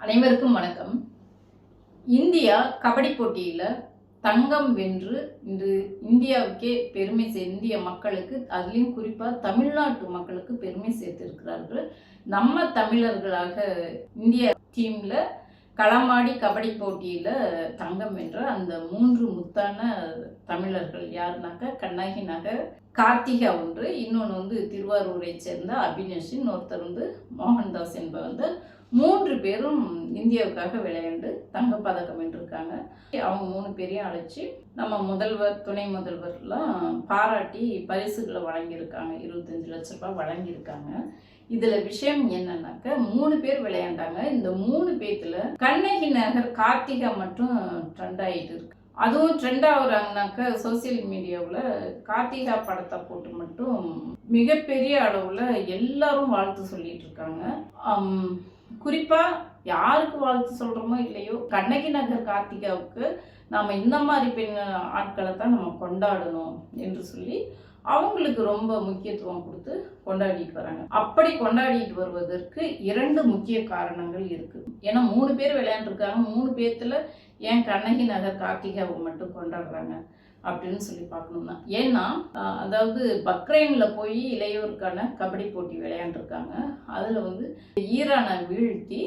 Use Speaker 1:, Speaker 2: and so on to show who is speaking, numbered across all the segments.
Speaker 1: அனைவருக்கும் வணக்கம். இந்தியா கபடி போட்டியில் தங்கம் வென்று இன்று இந்தியாவுக்கே பெருமை சே இந்திய மக்களுக்கு அதுலேயும் குறிப்பாக தமிழ்நாட்டு மக்களுக்கு பெருமை சேர்த்திருக்கிறார்கள். நம்ம தமிழர்களாக இந்திய டீமில் களமாடி கபடி போட்டியில் தங்கம் வென்ற அந்த மூன்று முத்தான தமிழர்கள் யாருனாக்கா கண்ணகி நகர் கார்த்திகா ஒன்று இன்னொன்று வந்து திருவாரூரை சேர்ந்த அபினேஷ் இன்னொருத்தர் வந்து மோகன்தாஸ் என்பவர் வந்து மூன்று பேரும் இந்தியாவுக்காக விளையாண்டு தங்கப்பதக்கம் வென்றிருக்காங்க. அவங்க மூணு பேரையும் அழைச்சி நம்ம முதல்வர் துணை முதல்வர்லாம் பாராட்டி பரிசுகளை வழங்கியிருக்காங்க. இருபத்தஞ்சு லட்ச ரூபாய் வழங்கியிருக்காங்க. இதுல விஷயம் என்னன்னாக்க மூணு பேர் விளையாண்டாங்க. இந்த மூணு பேத்துல கண்ணகி நகர் கார்த்திகா மட்டும் ட்ரெண்ட் ஆகிட்டு இருக்கு. அதுவும் ட்ரெண்ட் ஆகுறாங்கனாக்க சோசியல் மீடியாவில் கார்த்திகா படத்தை போட்டு மட்டும் மிகப்பெரிய அளவில் எல்லாரும் வாழ்த்து சொல்லிட்டு இருக்காங்க. குறிப்பாக குறிப்பா யாருக்கு வாழ்த்து சொல்றோமோ இல்லையோ கண்ணகி நகர் கார்த்திகாவுக்கு நாம இந்த மாதிரி பெண் ஆட்களை தான் நம்ம கொண்டாடணும் என்று சொல்லி அவங்களுக்கு ரொம்ப முக்கியத்துவம் கொடுத்து கொண்டாடிட்டு வராங்க. அப்படி கொண்டாடிட்டு வருவதற்கு இரண்டு முக்கிய காரணங்கள் இருக்கு. ஏன்னா மூணு பேர் விளையாண்டுருக்காங்க. மூணு பேர்த்துல ஏன் கண்ணகி நகர் கார்த்திகாவை மட்டும் கொண்டாடுறாங்க? அப்படின்னு சொல்லி பார்க்கணும்னா. ஏன்னா அதாவது பக்ரைனில் போய் இளையோருக்கான கபடி போட்டி விளையாண்டுருக்காங்க. அதில் வந்து ஈரானை வீழ்த்தி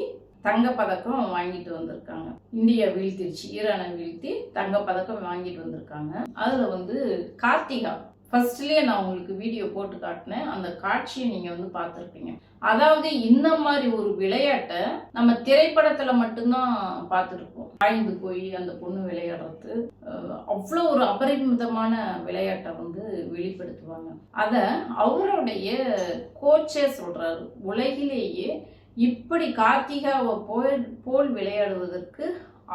Speaker 1: தங்கப்பதக்கம் வாங்கிட்டு வந்திருக்காங்க. இந்தியா வீழ்த்திருச்சு. ஈரானை வீழ்த்தி தங்கப்பதக்கம் வாங்கிட்டு வந்திருக்காங்க. அதில் வந்து கார்த்திகா ஃபர்ஸ்ட்லேயே நான் உங்களுக்கு வீடியோ போட்டு காட்டினேன். அந்த காட்சியை நீங்க வந்து பார்த்துருப்பீங்க. அதாவது இந்த மாதிரி ஒரு விளையாட்டை நம்ம திரைப்படத்துல மட்டும்தான் பார்த்துருப்போம். வாய்ந்து போய் அந்த பொண்ணு விளையாடுறது அவ்வளோ ஒரு அபரிமிதமான விளையாட்டை வந்து வெளிப்படுத்துவாங்க. அதை அவருடைய கோச்சே சொல்றாரு உலகிலேயே இப்படி கார்த்திகாவை போல் போல் விளையாடுவதற்கு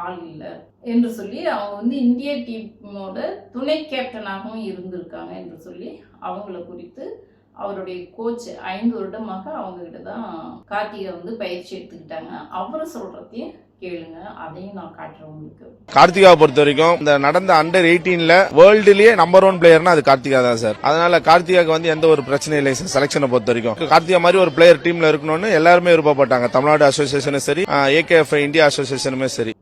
Speaker 1: ஆள் இல்லை என்று சொல்லி அவங்க வந்து இந்திய டீமோட துணை கேப்டனாகவும் இருந்திருக்காங்க என்று சொல்லி அவங்கள குறித்து அவருடைய கோச் ஐந்து வருடமாக அவங்ககிட்ட தான் கார்த்திகை வந்து பயிற்சி எடுத்துக்கிட்டாங்க. அவர் சொல்றதையும் கேளுங்க. அதையும் நான் காட்டுறேன் உங்களுக்கு.
Speaker 2: கார்த்திகாவை பொறுத்த வரைக்கும் இந்த நடந்த அண்டர் 18ல வேர்ல்டுலயே நம்பர் ஒன் பிளேயர்னா அது கார்த்திகா தான் சார் அதனால கார்த்திகாக்கு வந்து எந்த ஒரு பிரச்சனையும் இல்லை சார் செலக்ஷனை பொறுத்த வரைக்கும். கார்த்திகா மாதிரி ஒரு பிளேயர் டீம்ல இருக்கணும்னு எல்லாருமே விருப்பப்பட்டாங்க. தமிழ்நாடு அசோசியேஷனும் சரி ஏகேஎஃப் இந்தியா அசோசியேஷனுமே சரி.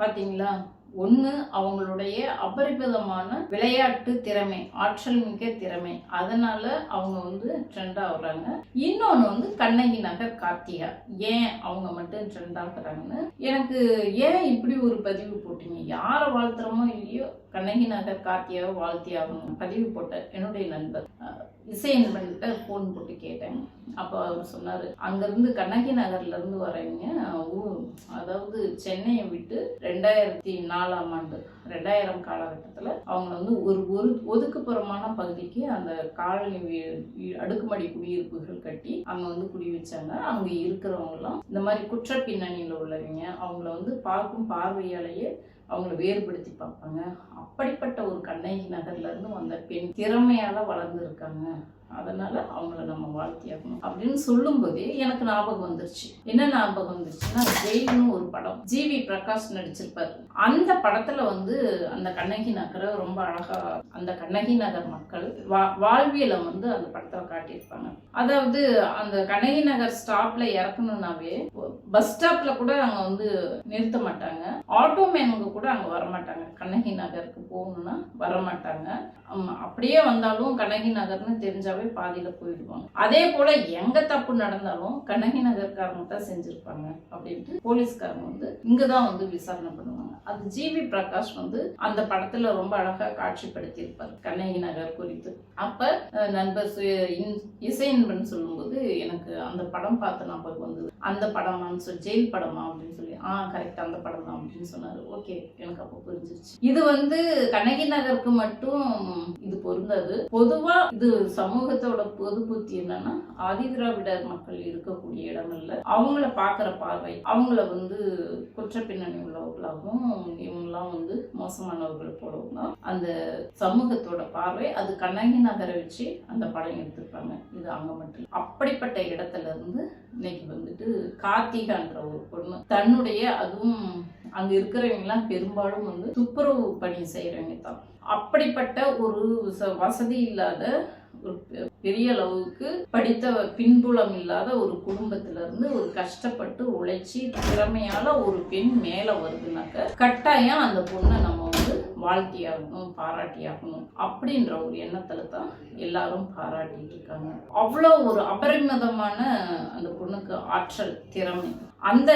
Speaker 1: பாத்தீங்களா? ஒன்று அவங்களுடைய அபரிமிதமான விளையாட்டு திறமை ஆற்றல் மிக்க திறமை. அதனால அவங்க வந்து ட்ரெண்ட் ஆகுறாங்க இன்னொன்று வந்து கண்ணகி நகர் கார்த்திகா. ஏன் அவங்க மட்டும் ட்ரெண்ட் ஆகுறாங்கன்னு எனக்கு ஏன் இப்படி ஒரு பதிவு போட்டீங்க? யாரை வாழ்த்துறோமோ இல்லையோ கண்ணகி நகர் கார்த்தியாவை வாழ்த்தி ஆகணும். பதிவு போட்ட என்னுடைய நண்பர். இசை நண்பன்கிட்ட ஃபோன் போட்டு கேட்டேன். அப்போ அவர் சொன்னார் அங்கேருந்து கண்ணகி நகர்லேருந்து வரீங்க ஊ- அதாவது சென்னையை விட்டு ரெண்டாயிரத்தி நாலாம் ஆண்டு ரெண்டாயிரம் காலகட்டத்தில் அவங்க வந்து ஒரு ஒரு ஒதுக்குப்புறமான பகுதிக்கு அந்த காலனி அடுக்குமாடி குடியிருப்புகள் கட்டி அங்கே வந்து குடி வச்சாங்க. அங்கே இருக்கிறவங்களாம் இந்த மாதிரி குற்ற பின்னணியில் உள்ளவங்க அவங்கள வந்து பார்க்கும் பார்வையாலேயே அவங்கள வேறுபடுத்தி பார்ப்பாங்க. அப்படிப்பட்ட ஒரு கண்ணகி நகர்லேருந்து வந்த பெண் திறமையால் வளர்ந்துருக்காங்க. அதனால அவங்கள நம்ம வாழ்த்தியாகணும். அப்படின்னு சொல்லும்போதே எனக்கு ஞாபகம் வந்துருச்சு. என்ன ஞாபகம் வந்துருச்சுன்னா ஜெயில்னு ஒரு படம். ஜிவி பிரகாஷ் நடிச்சிருப்பார். அந்த படத்துல வந்து அந்த கண்ணகி நகரை ரொம்ப அழகா அந்த கண்ணகி நகர் மக்கள் வா- வாழ்வியலை வந்து அந்த படத்துல காட்டியிருப்பாங்க. அதாவது அந்த கண்ணகி நகர் ஸ்டாப்ல இறக்கணும்னாவே பஸ் ஸ்டாப்ல கூட அங்க வந்து நிறுத்த மாட்டாங்க. ஆட்டோ மேனுங்க கூட அங்க வர மாட்டாங்க கண்ணகி நகருக்கு போகணும்னா வர மாட்டாங்க அப்படியே வந்தாலும் கண்ணகி நகர்னு தெரிஞ்சாவே பாதியில போயிடுவாங்க. அதே போல எங்க தப்பு நடந்தாலும் கண்ணகி நகர்காரங்க தான் செஞ்சிருப்பாங்க அப்படின்ட்டு போலீஸ்காரங்க வந்து இங்கதான் வந்து விசாரணை பண்ணுவாங்க. அது ஜிவி பிரகாஷ் வந்து அந்த படத்துல ரொம்ப அழகா காட்சிப்படுத்தி இருப்பார் கண்ணகி நகர் குறித்து. அப்ப நண்பர் சுய- இன்- இசை நண்பன் சொல்லும்போது எனக்கு அந்த படம் பார்த்த ஞாபகம் வந்தது. அந்த படமான்னு சொல்லி ஜெயில் படமா அப்படின்னு சொல்லி ஆ கரெக்ட் அந்த படம் தான் அப்படின்னு சொன்னாரு. ஓகே எனக்கு அப்போ புரிஞ்சிருச்சு. இது வந்து கண்ணகி நகருக்கு மட்டும் இது பொருந்தாது. பொதுவா இது சமூகத்தோட பொது புத்தி என்னன்னா ஆதிதிராவிடர் மக்கள் இருக்கக்கூடிய இடங்கள்ல அவங்கள பார்க்குற பார்வை அவங்கள வந்து குற்ற பின்னணி உள்ளவர்களாகவும் இவங்கெல்லாம் வந்து மோசமானவர்கள் போலவும் தான் அந்த சமூகத்தோட பார்வை அது கண்ணகி நகரை வச்சு அந்த படம் எடுத்திருப்பாங்க. இது அங்க மட்டும் அப்படிப்பட்ட இடத்துல இருந்து இன்னைக்கு வந்துட்டு கார்த்திகான்ற ஒரு பொண்ணு. தன்னுடைய அதுவும் அங்க இருக்கிறவங்க எல்லாம் பெரும்பாலும் வந்து துப்புரவு பணி செய்யறவங்க தான். அப்படிப்பட்ட ஒரு ச- வசதி இல்லாத ஒரு பெரிய அளவுக்கு படித்த பின்புலம் இல்லாத ஒரு குடும்பத்துல இருந்து ஒரு கஷ்டப்பட்டு உழைச்சி திறமையால ஒரு பெண் மேல வருதுனாக்க கட்டாயம் அந்த பொண்ணை நம்ம வந்து வாழ்த்தியாகணும் பாராட்டியாகணும் அப்படின்ற ஒரு எண்ணத்துல தான் எல்லாரும் பாராட்டிட்டு இருக்காங்க. அவ்வளோ ஒரு அபரிமிதமான அந்த பொண்ணுக்கு ஆற்றல் திறமை. அந்த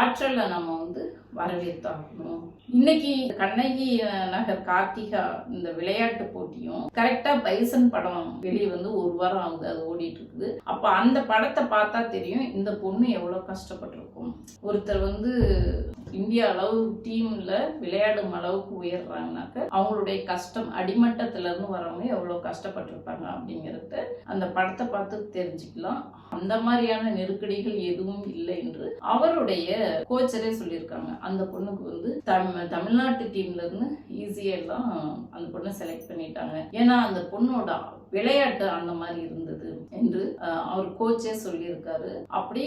Speaker 1: ஆற்றலை நம்ம வந்து வரவேற்றாகணும். இன்னைக்கு கண்ணகி நகர் கார்த்திகா இந்த விளையாட்டு போட்டியும் கரெக்டா பைசன் படம் வெளியே வந்து ஒரு வாரம் ஆகுது அது ஓடிட்டு இருக்குது. அப்ப அந்த படத்தை பார்த்தா தெரியும் இந்த பொண்ணு எவ்வளவு கஷ்டப்பட்டிருக்கும். ஒருத்தர் வந்து இந்தியா அளவு டீம்ல விளையாடும் அளவுக்கு உயர்றாங்கனாக்க அவங்களுடைய கஷ்டம் அடிமட்டத்துல இருந்து வரவங்க எவ்வளவு கஷ்டப்பட்டிருப்பாங்க அப்படிங்கறத அந்த படத்தை பார்த்து தெரிஞ்சுக்கலாம். அந்த மாதிரியான நெருக்கடிகள் எதுவும் இல்லை என்று அவருடைய கோச்சரே சொல்லியிருக்காங்க. அந்த பொண்ணுக்கு வந்து தமிழ் தமிழ்நாட்டு டீம்ல இருந்து ஈஸியா எல்லாம் அந்த பொண்ணை செலக்ட் பண்ணிட்டாங்க. ஏன்னா அந்த பொண்ணோட விளையாட்டு அந்த மாதிரி இருந்தது என்று அவர் கோச்சே சொல்லியிருக்காரு. அப்படி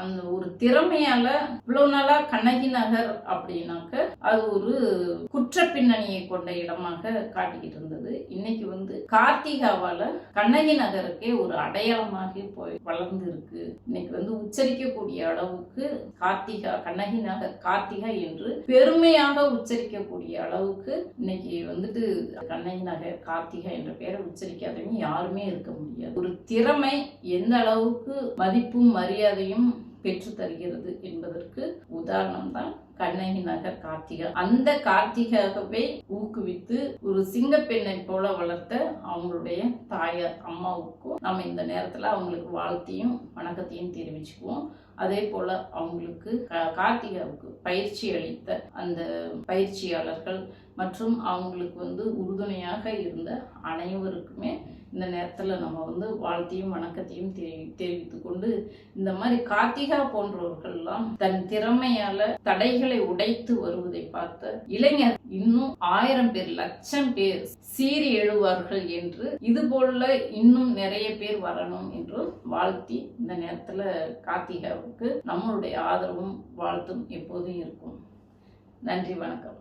Speaker 1: அந்த ஒரு திறமையால இவ்வளவு நாளா கண்ணகி நகர் அப்படின்னாக்க அது ஒரு குற்ற பின்னணியை கொண்ட இடமாக காட்டிக்கிட்டு இருந்தது. இன்னைக்கு வந்து கார்த்திகாவால கண்ணகி நகருக்கே ஒரு அடையாளமாகி போய் வளர்ந்து இருக்கு இன்னைக்கு வந்து உச்சரிக்கக்கூடிய அளவுக்கு கார்த்திகா கண்ணகி நகர் கார்த்திகா என்று பெருமையாக உச்சரிக்கக்கூடிய அளவுக்கு இன்னைக்கு வந்துட்டு கண்ணகி நகர் கார்த்திகா என்ற பெயரை உச்சரிக்காதவங்க யாருமே இருக்க முடியாது. ஒரு திறமை எந்த அளவுக்கு மதிப்பும் மரியாதையும் பெற்று தருகிறது என்பதற்கு உதாரணம் தான் கண்ணகி நகர் கார்த்திகா. அந்த கார்த்திகாகவே ஊக்குவித்து ஒரு சிங்கப்பெண்ணை போல வளர்த்த அவங்களுடைய தாயார் அம்மாவுக்கும் நம்ம இந்த நேரத்துல அவங்களுக்கு வாழ்த்தையும் வணக்கத்தையும் தெரிவிச்சுக்குவோம். அதே போல அவங்களுக்கு கார்த்திகாவுக்கு பயிற்சி அளித்த அந்த பயிற்சியாளர்கள் மற்றும் அவங்களுக்கு வந்து உறுதுணையாக இருந்த அனைவருக்குமே இந்த நேரத்தில் நம்ம வந்து வாழ்த்தையும் வணக்கத்தையும் தெரி தெரிவித்து கொண்டு இந்த மாதிரி கார்த்திகா போன்றவர்கள்லாம் தன் திறமையால தடைகளை உடைத்து வருவதை பார்த்த இளைஞர் இன்னும் ஆயிரம் பேர் லட்சம் பேர் சீறி எழுவார்கள் என்று இது போல இன்னும் நிறைய பேர் வரணும் என்று வாழ்த்தி இந்த நேரத்தில் கார்த்திகாவுக்கு நம்மளுடைய ஆதரவும் வாழ்த்தும் எப்போதும் இருக்கும். நன்றி வணக்கம்.